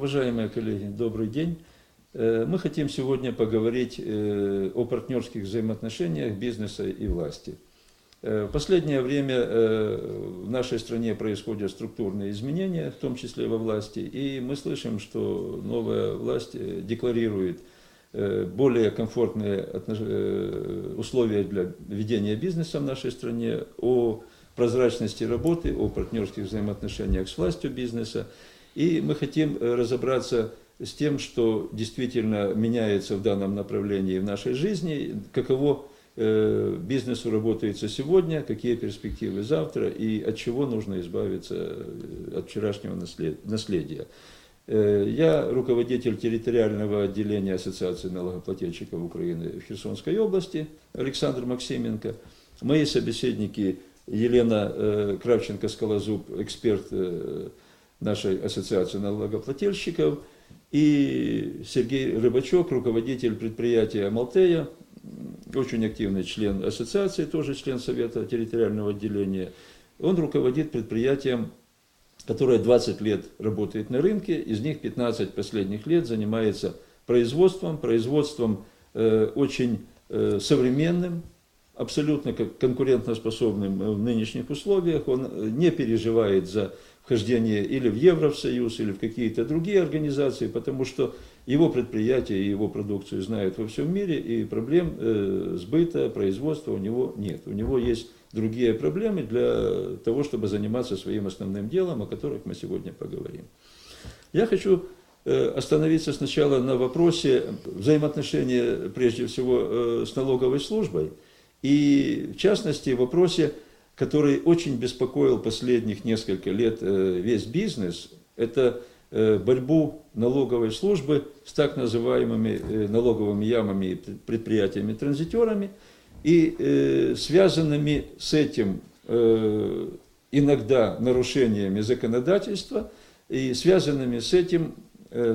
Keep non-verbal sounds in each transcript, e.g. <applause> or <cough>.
Уважаемые коллеги, добрый день. Э, Мы хотим сегодня поговорить э, о партнерских взаимоотношениях бизнеса и власти. Э, В последнее время в нашей стране происходят структурные изменения, в том числе во власти, и мы слышим, что новая власть декларирует более комфортные условия для ведения бизнеса в нашей стране, о прозрачности работы, о партнерских взаимоотношениях с властью бизнеса. И мы хотим э, разобраться с тем, что действительно меняется в данном направлении в нашей жизни, каково э, бизнесу работается сегодня, какие перспективы завтра и от чего нужно избавиться э, от вчерашнего наслед- наследия. Я руководитель территориального отделения Ассоциации налогоплательщиков Украины в Херсонской области Александр Максименко. Мои собеседники Елена Кравченко-Скалозуб, эксперт нашей Ассоциации налогоплательщиков, и Сергей Рыбачок, руководитель предприятия Малтея, очень активный член ассоциации, тоже член Совета территориального отделения. Он руководит предприятием, которое 20 лет работает на рынке, из них 15 последних лет занимается производством, производством э, очень э, современным, абсолютно конкурентоспособным в нынешних условиях. Он э, не переживает за вхождение или в Евросоюз, или в какие-то другие организации, потому что его предприятия и его продукцию знают во всем мире, и проблем э, сбыта, производства у него нет. У него есть другие проблемы для того, чтобы заниматься своим основным делом, о которых мы сегодня поговорим. Я хочу э, остановиться сначала на вопросе взаимоотношения, прежде всего, э, с налоговой службой, и в частности в вопросе, который очень беспокоил последних несколько лет э, весь бизнес, это э, борьбу налоговой службы с так называемыми э, налоговыми ямами и предприятиями-транзитерами и связанными с этим иногда нарушениями законодательства и связанными с этим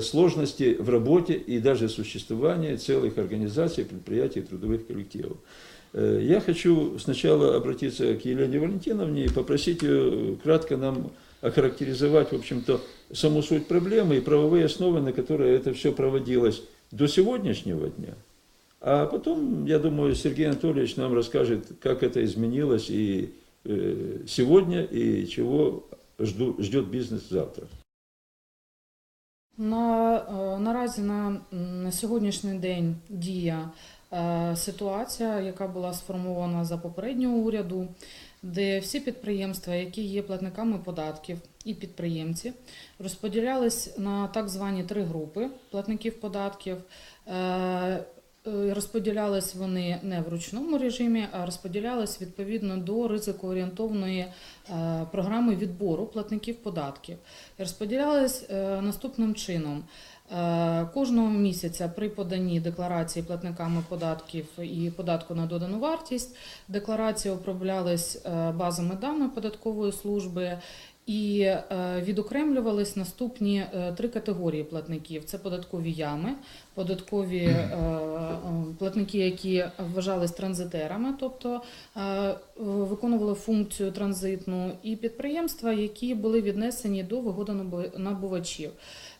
сложности в работе и даже существования целых организаций, предприятий трудовых коллективов. Э, Я хочу сначала обратиться к Елене Валентиновне и попросить ее кратко нам охарактеризовать, в общем-то, саму суть проблемы и правовые основы, на которые это все проводилось до сегодняшнего дня. А потом, я думаю, Сергей Анатольевич нам расскажет, как это изменилось и э, сегодня, и чего жду, ждет бизнес завтра. На, е, наразі на, м, на сьогоднішній день діє е, ситуація, яка була сформована за попереднього уряду, де всі підприємства, які є платниками податків і підприємці, розподілялись на так звані три групи платників податків. Е, е, Розподілялись вони не в ручному режимі, а розподілялись відповідно до ризикоорієнтовної е, програми відбору платників податків. Розподілялись е, наступним чином. Е, Кожного місяця при поданні декларації платниками податків і податку на додану вартість декларації оброблялись е, базами даних податкової служби і е, відокремлювались наступні три категорії платників: це податкові ями, податкові платники, які вважались транзитерами, тобто виконували функцію транзитну, і підприємства, які були віднесені до вигодонабувачів.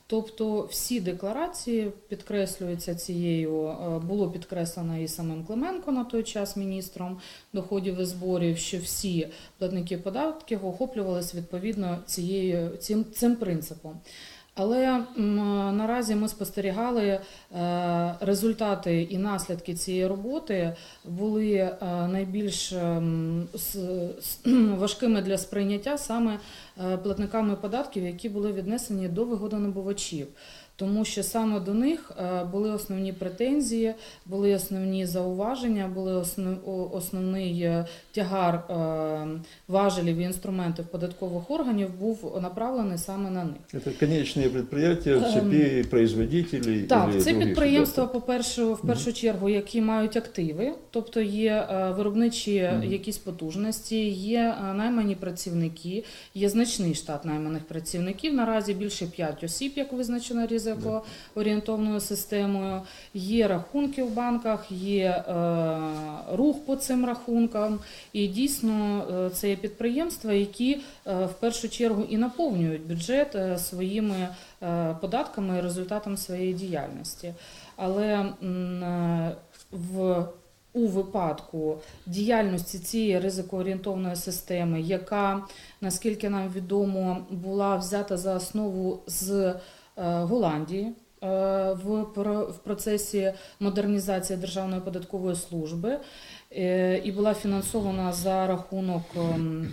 Тобто всі декларації підкреслюються цією, е, було підкреслено і самим Клименко на той час міністром доходів і зборів, що всі платники податків охоплювалися відповідно цією цим, цим принципом. Але наразі ми спостерігали е, результати і наслідки цієї роботи були е, найбільш ем, <clears throat> важкими для сприйняття саме е, платниками податків, які були віднесені до вигодонабувачів Тому що саме до них е, були основні претензії, були основні зауваження, були основ, о- основний е, тягар е, важелів і інструментів податкових органів був направлений саме на них. Это конечные предприятия, Эм, цепи производителей. Так, или це других підприємства, субъектов. по перше, в першу чергу, які мають активи, тобто є е, виробничі Мгм. якісь потужності, є е, наймані працівники, є значний штат найманих працівників. Наразі більше 5 осіб, як визначено ризикоорієнтовною системою, є рахунки в банках, є е, рух по цим рахункам. І дійсно е, це є підприємства, які е, в першу чергу і наповнюють бюджет своїми податками і результатом своєї діяльності. Але в у випадку діяльності цієї ризикоорієнтовної системи, яка, наскільки нам відомо, була взята за основу з Голландії е, в, про- в процесі модернізації Державної податкової служби е, і була фінансована за рахунок ем,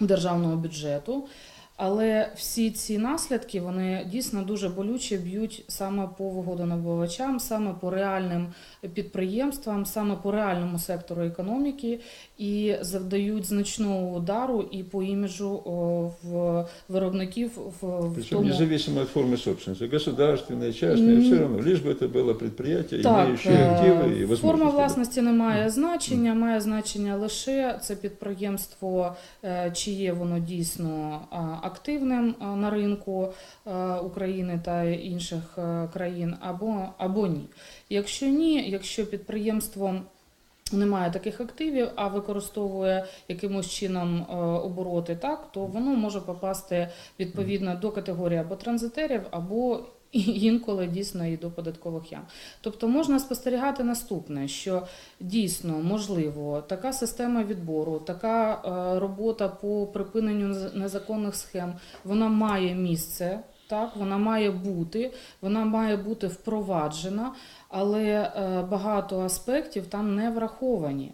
державного бюджету. Але всі ці наслідки вони дійсно дуже болюче б'ють саме по вигодонабувачам, саме по реальним підприємствам, саме по реальному сектору економіки і завдають значного удару і по іміджу о, в виробників в, в Причем тому. независимо от формы собственности, государственные, частные, М. все равно, лишь бы это было предприятие, Так, имеющее е, активы и возможности. форма власності не має значення, має значення лише це підприємство, е, чи є воно дійсно а, активним а, на ринку е, України та інших е, країн, або, або ні. Якщо ні, якщо підприємство немає таких активів, а використовує якимось чином е, обороти, так то воно може попасти відповідно до категорії або транзитерів, або інколи дійсно і до податкових ям. Тобто можна спостерігати наступне, що дійсно можливо така система відбору, така е, робота по припиненню нез- незаконних схем, вона має місце. Так, вона має бути, вона має бути впроваджена, але е, багато аспектів там не враховані.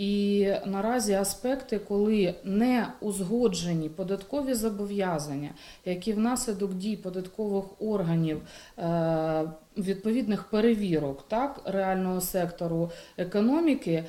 І наразі аспекти, коли не узгоджені податкові зобов'язання, які внаслідок дій податкових органів е, відповідних перевірок так, реального сектору економіки,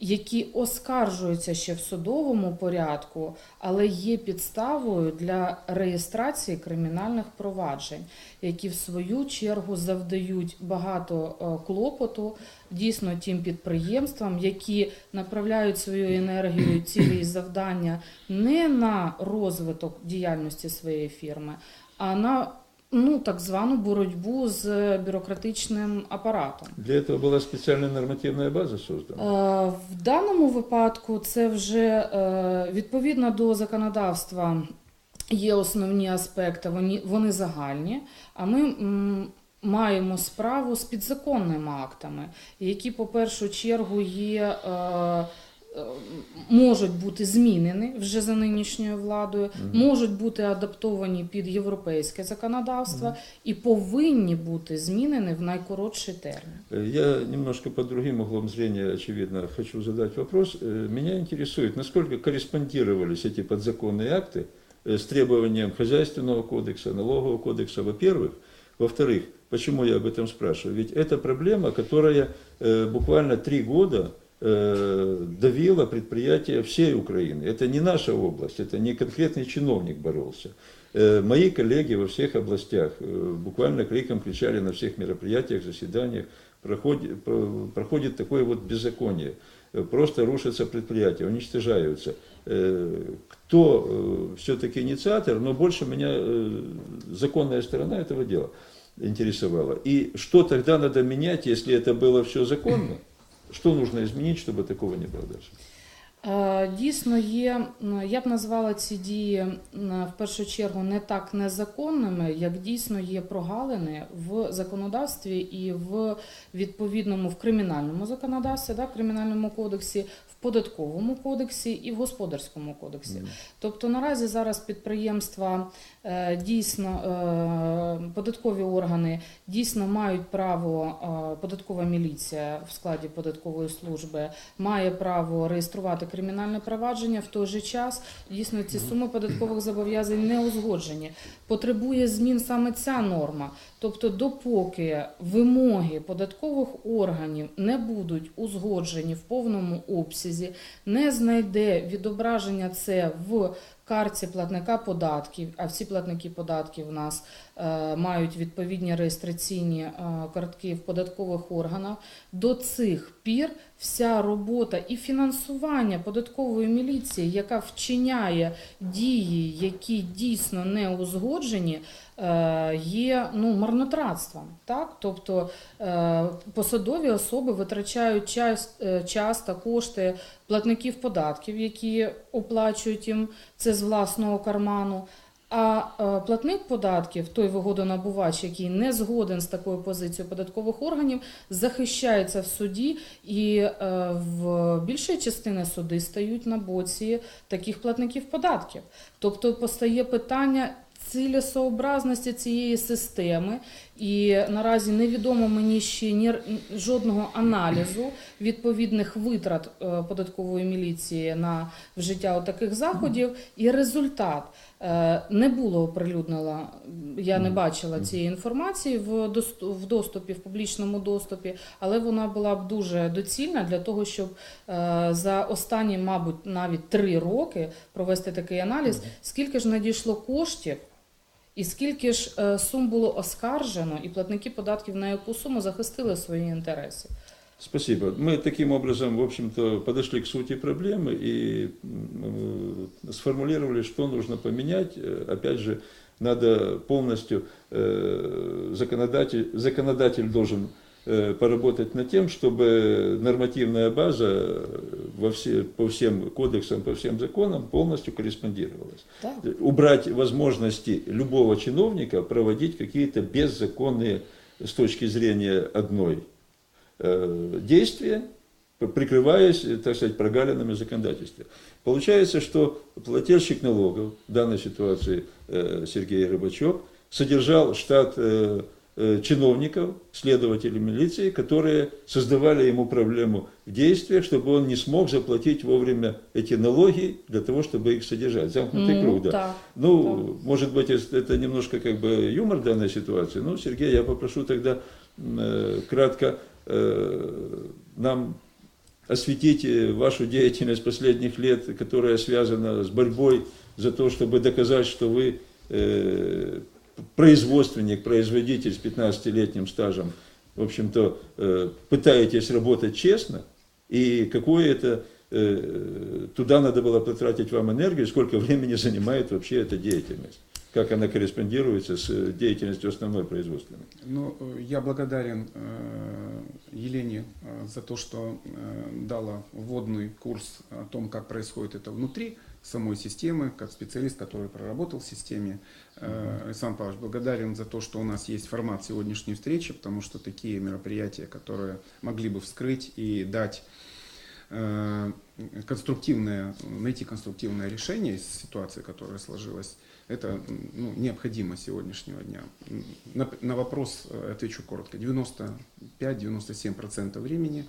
які оскаржуються ще в судовому порядку, але є підставою для реєстрації кримінальних проваджень, які в свою чергу завдають багато е, клопоту дійсно тим підприємствам, які направляють свою енергію, цілі і завдання не на розвиток діяльності своєї фірми, а на ну так звану боротьбу з бюрократичним апаратом. Для этого была специальная нормативная база создана. Е, В даному випадку це вже е, відповідно до законодавства є основні аспекти, вони, вони загальні, а ми маємо справу з підзаконними актами, які, по першу чергу, є. е, Можуть бути змінені вже за нинішньою владою, Мгм. можуть бути адаптовані під європейське законодавство і повинні бути змінені в найкоротший термін. Э, Я немножко под другим углом зрения, очевидно, хочу задать вопрос. Э, Меня интересует, насколько корреспондировались эти подзаконные акты э, с требованием хозяйственного кодекса, налогового кодекса, во-первых. Во-вторых, почему я об этом спрашиваю? Ведь это проблема, которая э, буквально три года э, давила предприятия всей Украины. Это не наша область, это не конкретный чиновник боролся. Э, Мои коллеги во всех областях э, буквально криком кричали на всех мероприятиях, заседаниях, проходит, про- проходит такое вот беззаконие. Просто рушатся предприятия, уничтожаются. Кто все-таки инициатор, но больше меня законная сторона этого дела интересовала. И что тогда надо менять, если это было все законно? Что нужно изменить, чтобы такого не было дальше? Е, Дійсно, є, я б назвала ці дії в першу чергу не так незаконними, як дійсно є прогалини в законодавстві і в відповідному в кримінальному законодавстві, да, в кримінальному кодексі, в податковому кодексі і в господарському кодексі. Тобто наразі зараз підприємства дійсно е, податкові органи дійсно мають право, е, податкова міліція в складі податкової служби має право реєструвати кримінальне провадження. В той же час дійсно ці суми податкових зобов'язань не узгоджені. Потребує змін саме ця норма. Тобто, допоки вимоги податкових органів не будуть узгоджені в повному обсязі, не знайде відображення це в карті платника податків, а всі платники податків у нас е, мають відповідні реєстраційні е, картки в податкових органах. До цих пір вся робота і фінансування податкової міліції, яка вчиняє дії, які дійсно не узгоджені, е, є ну, марнотратством. Так? Тобто е, посадові особи витрачають час, е, час та кошти платників податків, які оплачують їм це з власного карману. А е, платник податків, той вигодонабувач, який не згоден з такою позицією податкових органів, захищається в суді, і е, в більшої частини суди стають на боці таких платників податків. Тобто постає питання цілесообразності цієї системи, і наразі невідомо мені ще ні жодного аналізу відповідних витрат е, податкової міліції на вжиття таких заходів, і результат. Е, Не було оприлюднено, я не бачила цієї інформації в дост- в доступі, в публічному доступі, але вона була б дуже доцільна для того, щоб е, за останні, мабуть, навіть три роки провести такий аналіз, скільки ж надійшло коштів. І скільки ж е, сум було оскаржено, і платники податків на яку суму захистили свої інтереси? Спасибо. Мы таким образом, в общем-то, подошли к сути проблемы и м, э, сформулировали, что нужно поменять. Э, Опять же, надо полностью, э, законодатель, законодатель должен э, поработать над тем, чтобы нормативная база э, во все, по всем кодексам, по всем законам полностью корреспондировалась. Так. убрать возможности любого чиновника проводить какие-то беззаконные с точки зрения одной э, действия, прикрываясь, так сказать, прогалинами законодательства. Получается, что плательщик налогов, в данной ситуации э, Сергей Рыбачев, содержал штат э, чиновников, следователей милиции, которые создавали ему проблему в действиях, чтобы он не смог заплатить вовремя эти налоги для того, чтобы их содержать. Замкнутый Ну, круг, да. так. Ну, может быть, это немножко как бы юмор данной ситуации. Ну, Сергей, я попрошу тогда э, кратко э, нам осветить э, вашу деятельность последних лет, которая связана с борьбой за то, чтобы доказать, что вы э, производственник, производитель с 15-летним стажем, в общем-то, э, пытаетесь работать честно, и какое это э, туда надо было потратить вам энергию, сколько времени занимает вообще эта деятельность, как она корреспондируется с э, деятельностью основной производственной. Ну, я благодарен Елене за то, что дала вводный курс о том, как происходит это внутри самой системы, как специалист, который проработал в системе. Э, Александр Павлович, благодарен за то, что у нас есть формат сегодняшней встречи, потому что такие мероприятия, которые могли бы вскрыть и дать э, конструктивное, найти конструктивное решение из ситуации, которая сложилась, это ну, необходимо сегодняшнего дня. На, на вопрос э, отвечу коротко. 95-97% времени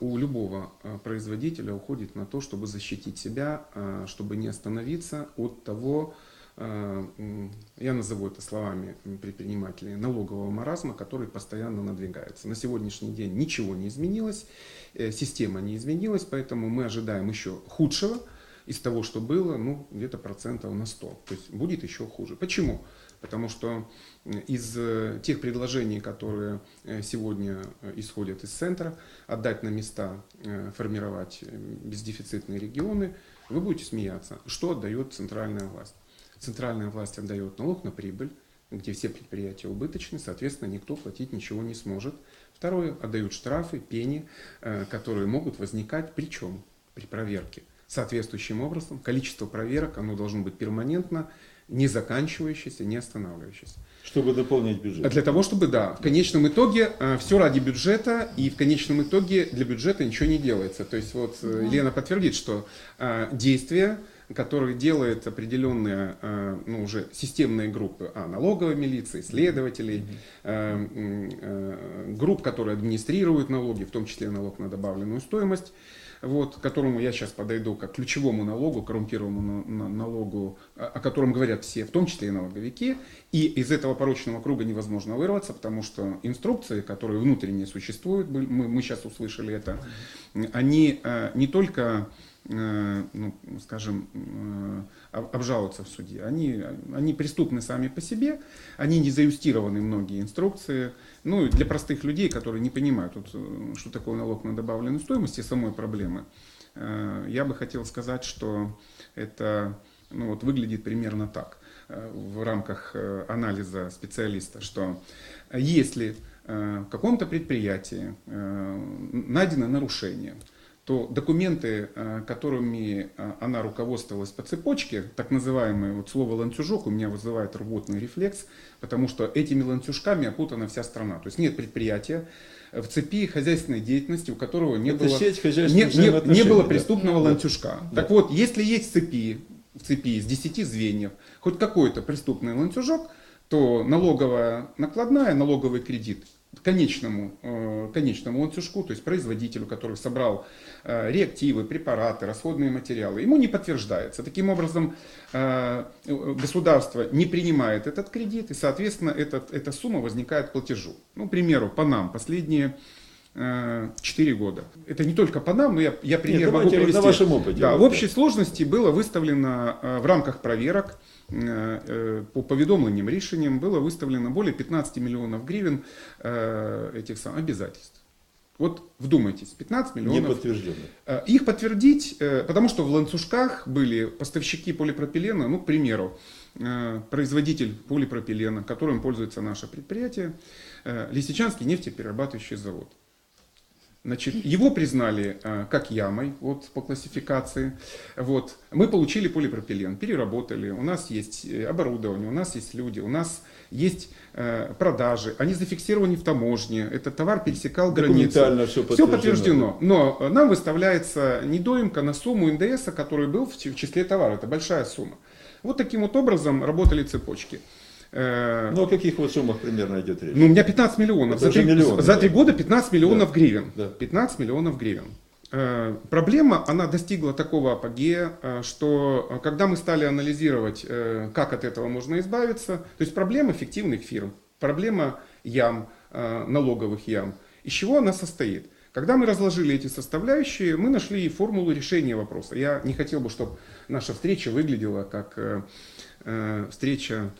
у любого э, производителя уходит на то, чтобы защитить себя, э, чтобы не остановиться от того, э, я назову это словами предпринимателей, налогового маразма, который постоянно надвигается. На сегодняшний день ничего не изменилось, э, система не изменилась, поэтому мы ожидаем еще худшего из того, что было, ну, где-то процентов на 100. То есть будет еще хуже. Почему? Потому что м, из э, тех предложений, которые э, сегодня э, исходят из центра, отдать на места, э, формировать э, бездефицитные регионы, вы будете смеяться. Что отдает центральная власть? Центральная власть отдает налог на прибыль, где все предприятия убыточны, соответственно, никто платить ничего не сможет. Второе, отдают штрафы, пени, э, которые могут возникать при чем? При проверке. Соответствующим образом количество проверок, оно должно быть перманентно, не заканчивающееся, не останавливающееся. Чтобы дополнить бюджет. А Для того, чтобы, да, в конечном итоге все ради бюджета, и в конечном итоге для бюджета ничего не делается. То есть вот э, Лена подтвердит, что э, действия, которые делают определенные, э, ну, уже системные группы, а, налоговой милиции, следователей, э, э, групп, которые администрируют налоги, в том числе налог на добавленную стоимость, вот, которому я сейчас подойду как ключевому налогу, коррумпированному на- на- налогу, о котором говорят все, в том числе и налоговики. И из этого порочного круга невозможно вырваться, потому что инструкции, которые внутренне существуют, мы, мы сейчас услышали это, они э, не только ну, скажем, э, обжаловаться в суде. Они, они преступны сами по себе, они не заюстированы многие инструкции. Ну для простых людей, которые не понимают, вот, э, что такое налог на добавленную стоимость и самой проблемы, я бы хотел сказать, что это ну, вот, выглядит примерно так в рамках анализа специалиста, что если в каком-то предприятии найдено нарушение, то документы, э, которыми э, она руководствовалась по цепочке, так называемое вот слово ланцюжок у меня вызывает рвотный рефлекс, потому что этими ланцюжками опутана вся страна. То есть нет предприятия в цепи хозяйственной деятельности, у которого не, было, сеть не, не, не было преступного да. ланцюжка. Да. Так вот, если есть цепи, в цепи из 10 звеньев, хоть какой-то преступный ланцюжок, то налоговая накладная, налоговый кредит конечному, э, конечному ланцюжку, то есть производителю, который собрал э, реактивы, препараты, расходные материалы, ему не подтверждается. Таким образом, э, государство не принимает этот кредит, и, соответственно, этот, эта сумма возникает платежу. Ну, к примеру, по нам последние 4 года. Это не только по нам, но я, я пример Нет, могу привести. На вашем опыте. Да, в общей сложности было выставлено в рамках проверок Э, э, по поведомленным решениям было выставлено более 15 миллионов гривен э, этих самых обязательств. Вот вдумайтесь, 15 миллионов. Не подтверждено. Их подтвердить, потому что в ланцужках были поставщики полипропилена, ну, к примеру, производитель полипропилена, которым пользуется наше предприятие, Лисичанский нефтеперерабатывающий завод. Значит, его признали а, как ямой вот, по классификации. Вот. Мы получили полипропилен, переработали, у нас есть э, оборудование, у нас есть люди, у нас есть э, продажи, они зафиксированы в таможне, этот товар пересекал границу. Все подтверждено. Все подтверждено. Но нам выставляется недоимка на сумму НДС, который был в числе товара. Это большая сумма. Вот таким вот образом работали цепочки. Э, ну, о каких вот суммах примерно идет речь? Ну, у меня 15 миллионов. за, 3, миллион, за да. года 15 миллионов да. гривен. Да. 15 миллионов гривен. Э, проблема, она достигла такого апогея, э, что когда мы стали анализировать, как от этого можно избавиться, то есть проблема фиктивных фирм, проблема ям, налоговых ям, из чего она состоит? Когда мы разложили эти составляющие, мы нашли формулу решения вопроса. Я не хотел бы, чтобы наша встреча выглядела как встреча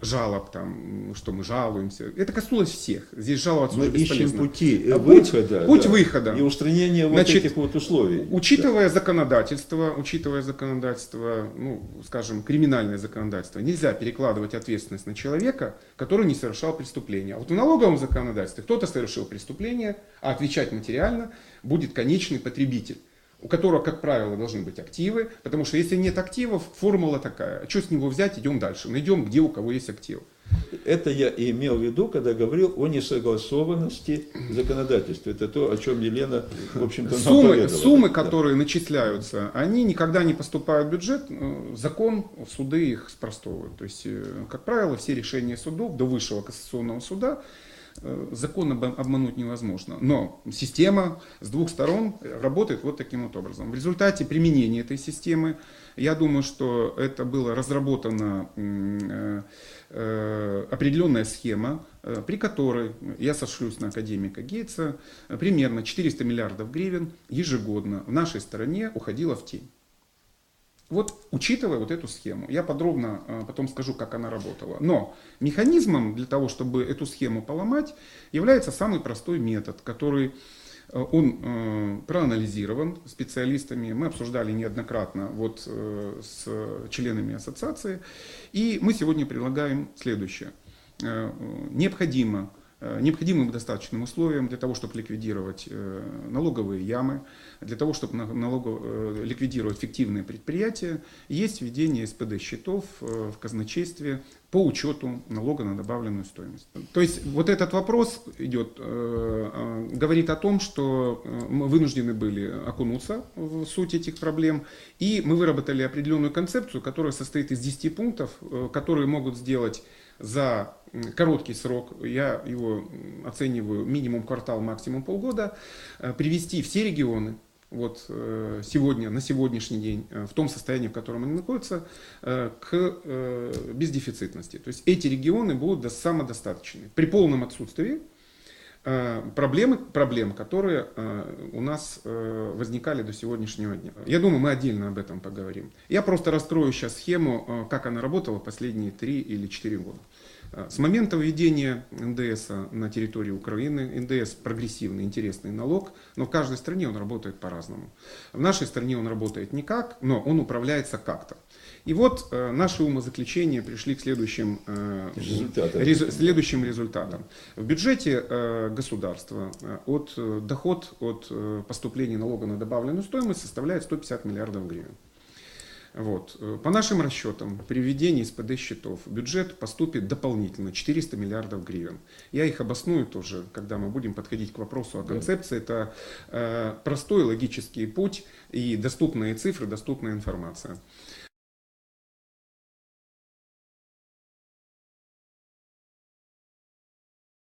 жалоб, там, что мы жалуемся. Это коснулось всех. Здесь жаловаться Мы ищем пути а выхода. Путь, путь выхода. И устранение вот Значит, этих вот условий. Учитывая да. законодательство, учитывая законодательство, ну, скажем, криминальное законодательство, нельзя перекладывать ответственность на человека, который не совершал преступления. А вот в налоговом законодательстве кто-то совершил преступление, а отвечать материально будет конечный потребитель у которого, как правило, должны быть активы, потому что если нет активов, формула такая, а что с него взять, идем дальше, найдем, где у кого есть активы. Это я и имел в виду, когда говорил о несогласованности законодательства. Это то, о чем Елена, в общем-то, Суммы, суммы да. которые начисляются, они никогда не поступают в бюджет. Закон, суды их спростовывают. То есть, э, как правило, все решения судов до высшего кассационного суда закон обмануть невозможно. Но система с двух сторон работает вот таким вот образом. В результате применения этой системы, я думаю, что это была разработана э, э, определенная схема, при которой, я сошлюсь на академика Гейтса, примерно 400 миллиардов гривен ежегодно в нашей стране уходило в тень. Вот учитывая вот эту схему, я подробно э, потом скажу, как она работала. Но механизмом для того, чтобы эту схему поломать, является самый простой метод, который э, он э, проанализирован специалистами, мы обсуждали неоднократно вот, с членами ассоциации, и мы сегодня предлагаем следующее. Необходимо необходимым достаточным условием для того, чтобы ликвидировать э, налоговые ямы, для того, чтобы налогов... Э, ликвидировать фиктивные предприятия, есть введение СПД-счетов в казначействе по учету налога на добавленную стоимость. То есть вот этот вопрос идет, говорит о том, что мы вынуждены были окунуться в суть этих проблем, и мы выработали определенную концепцию, которая состоит из 10 пунктов, которые могут сделать за короткий срок, я его оцениваю минимум квартал, максимум полгода, э, привести все регионы вот э, сегодня, на сегодняшний день, э, в том состоянии, в котором они находятся, к бездефицитности. То есть эти регионы будут самодостаточны. При полном отсутствии проблемы, проблем, которые э, у нас э, возникали до сегодняшнего дня. Я думаю, мы отдельно об этом поговорим. Я просто расстрою сейчас схему, э, как она работала последние три или четыре года. Э, С момента введения НДС на территории Украины, НДС прогрессивный, интересный налог, но в каждой стране он работает по-разному. В нашей стране он работает никак, но он управляется как-то. И вот э, наши умозаключения пришли к следующим, э, Результатам. резу- следующим результатам. В бюджете э, государства э, от, э, доход от э, поступления налога на добавленную стоимость составляет 150 миллиардов гривен. Вот. Э, По нашим расчетам, при введении СПД счетов в бюджет поступит дополнительно 400 миллиардов гривен. Я их обосную тоже, когда мы будем подходить к вопросу о концепции. Это э, простой логический путь и доступные цифры, доступная информация.